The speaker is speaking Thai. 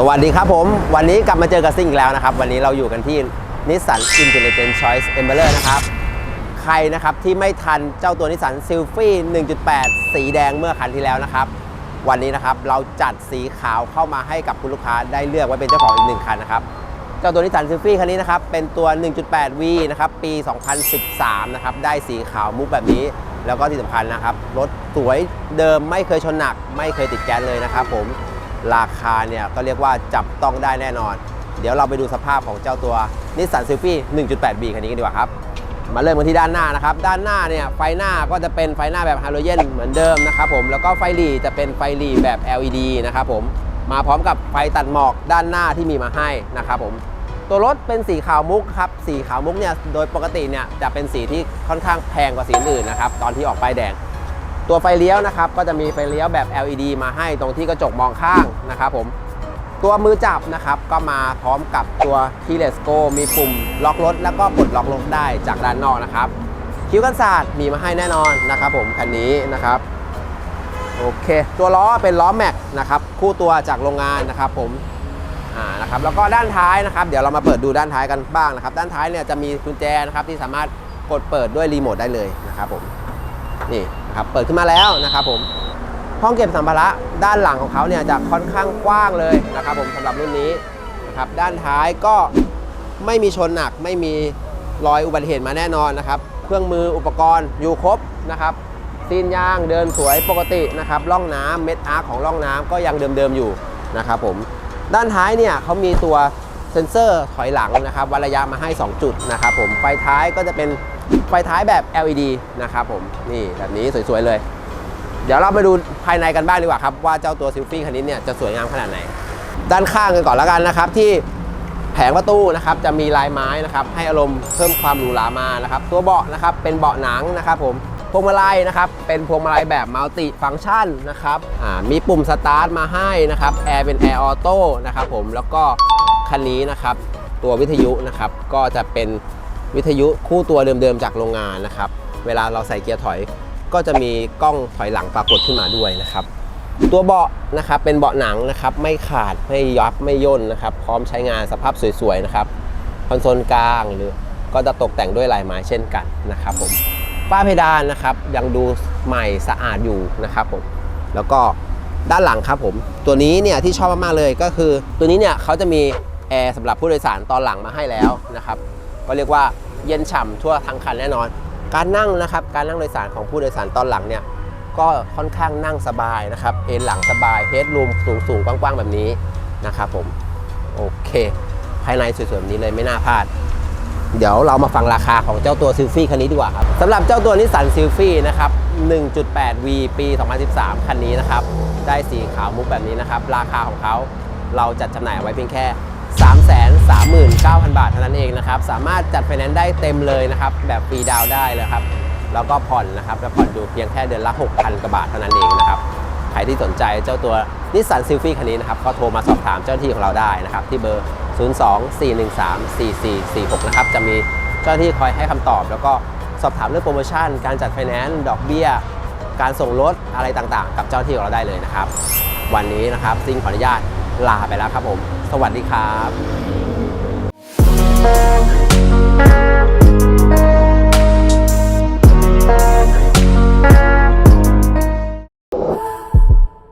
สวัสดีครับผม วันนี้กลับมาเจอกับซิ่งอีกแล้วนะครับ วันนี้เราอยู่กันที่ Nissan Intelligent Choice e m b e r นะครับ ใครนะครับที่ไม่ทันเจ้าตัวนิสสันซิลฟี่1.8 สีแดงเมื่อคันที่แล้วนะครับ วันนี้นะครับเราจัดสีขาวเข้ามาให้กับคุณลูกค้าได้เลือกไว้เป็นเจ้าของอีกหนึ่งคันนะครับ เจ้าตัวนิสสันซิลฟี่คันนี้นะครับเป็นตัว 1.8V นะครับปี 2013 นะครับได้สีขาวมุกแบบนี้ แล้วก็ที่สำคัญนะครับรถสวยเดิมไม่เคยชนหนัก ไม่เคยติดแก๊สเลยนะครับผม ราคาเนี่ยก็เรียกว่าจับต้องได้แน่นอน เดี๋ยวเราไปดูสภาพของเจ้าตัวนิสสันซิลฟี่ 1.8B คันนี้กันดีกว่าครับ มาเริ่มกันที่ด้านหน้านะครับ ด้านหน้าเนี่ยไฟหน้าก็จะเป็นไฟหน้าแบบฮาโลเจนเหมือนเดิมนะครับผมแล้วก็ไฟหลีจะเป็นไฟหลีแบบ LED นะครับผมมาพร้อมกับไฟตัดหมอกด้านหน้าที่มีมาให้นะครับผมตัวรถเป็นสีขาวมุกครับสีขาวมุกเนี่ยโดยปกติเนี่ยจะเป็นสีที่ค่อนข้างแพงกว่าสีอื่นนะครับตอนที่ออกป้ายแดง ตัวไฟเลี้ยวนะครับก็จะมีไฟเลี้ยวแบบ LED มาให้ตรงที่กระจกมองข้างนะครับผมตัวมือจับนะครับก็มาพร้อมกับตัว Keyless Go มีปุ่มล็อกรถแล้วก็ปลดล็อกรถได้จากด้านนอกนะครับคิ้วกันศาสตร์มีมาให้แน่นอนนะครับผมคันนี้นะครับโอเค ตัวล้อเป็นล้อแม็กนะครับคู่ตัวจากโรงงานนะครับผมอ่านะครับแล้วก็ด้านท้ายนะครับ เดี๋ยวเรามาเปิดดูด้านท้ายกันบ้างนะครับ ด้านท้ายเนี่ยจะมีกุญแจนะครับที่สามารถกดเปิดด้วยรีโมทได้เลยนะครับผม นี่นะครับเปิดขึ้นมาแล้วนะครับผมห้องเก็บสัมภาระด้านหลังของเขาเนี่ยจะค่อนข้างกว้างเลยนะครับผมสำหรับรุ่นนี้นะครับด้านท้ายก็ไม่มีชนหนักไม่มีรอยอุบัติเหตุมาแน่นอนนะครับเครื่องมืออุปกรณ์อยู่ครบนะครับซีนยางเดินสวยปกตินะครับร่องน้ำเม็ดอาร์ของร่องน้ำก็ยังเดิมๆอยู่นะครับผมด้านท้ายเนี่ยเขามีตัวเซ็นเซอร์ถอยหลังนะครับวัดระยะมาให้ 2 จุดนะครับผมไฟท้ายก็จะเป็น ไฟท้ายแบบ LED นะครับผมนี่แบบนี้สวยๆเลย เดี๋ยวเราไปดูภายในกันบ้างดีกว่าครับ ว่าเจ้าตัวซิลฟี่คันนี้เนี่ยจะสวยงามขนาดไหน ด้านข้างกันก่อนแล้วกันนะครับ ที่แผงประตูนะครับจะมีลายไม้นะครับให้อารมณ์เพิ่มความหรูหรามานะครับ ตัวเบาะนะครับเป็นเบาะหนังนะครับผมพวงมาลัยนะครับเป็นพวงมาลัยแบบมัลติฟังก์ชันนะครับมีปุ่มสตาร์ทมาให้นะครับแอร์เป็นแอร์ออโต้นะครับผมแล้วก็คันนี้นะครับตัววิทยุนะครับก็จะเป็น วิทยุคู่ตัวเดิมๆจากโรงงานนะครับ เวลาเราใส่เกียร์ถอยก็จะมีกล้องถอยหลังปรากฏขึ้นมาด้วยนะครับ ตัวเบาะนะครับเป็นเบาะหนังนะครับไม่ขาดไม่ยับไม่ย่นนะครับ พร้อมใช้งานสภาพสวยๆนะครับคอนโซลกลางหรือก็จะตกแต่งด้วยลายไม้เช่นกันนะครับผมฝ้าเพดานนะครับยังดูใหม่สะอาดอยู่นะครับผมแล้วก็ด้านหลังครับผม ตัวนี้เนี่ยที่ชอบมากๆเลยก็คือ ตัวนี้เนี่ยเขาจะมีแอร์สำหรับผู้โดยสารตอนหลังมาให้แล้วนะครับ ก็เรียกว่าเย็นฉ่ำทั่วทั้งคันแน่นอน การนั่งนะครับการนั่งโดยสารของผู้โดยสารตอนหลังเนี่ยก็ค่อนข้างนั่งสบายนะครับเอนหลังสบายเฮดรูมสูงสูงๆกว้างๆแบบนี้นะครับผมโอเค ภายในสวยๆแบบนี้เลยไม่น่าพลาดเดี๋ยวเรามาฟังราคาของเจ้าตัวซิลฟี่คันนี้ดีกว่าครับสำหรับเจ้าตัวนิสสันซิลฟี่นะครับ 1.8V ปี 2013 คันนี้นะครับ ได้สีขาวมุกแบบนี้นะครับ ราคาของเขาเราจัดจำหน่ายไว้เพียงแค่ 339,000 บาทเท่านั้นเองนะครับ สามารถจัดไฟแนนซ์ได้เต็มเลยนะครับ แบบฟรีดาวได้เลยครับ แล้วก็ผ่อนนะครับจะผ่อนอยู่เพียงแค่เดือนละ 6,000 กว่าบาทเท่านั้นเองนะครับ ใครที่สนใจเจ้าตัวนิสสันซิลฟี่คันนี้นะครับ ก็โทรมาสอบถามเจ้าหน้าที่ของเราได้นะครับ ที่เบอร์ 02-413-4446 นะครับ จะมีเจ้าหน้าที่คอยให้คำตอบ แล้วก็สอบถามเรื่องโปรโมชั่น การจัดไฟแนนซ์ ดอกเบี้ย การส่งรถอะไรต่างๆ กับเจ้าหน้าที่ของเราได้เลยนะครับ วันนี้นะครับซิงขออนุญาตลาไปแล้วครับผม สวัสดีครับ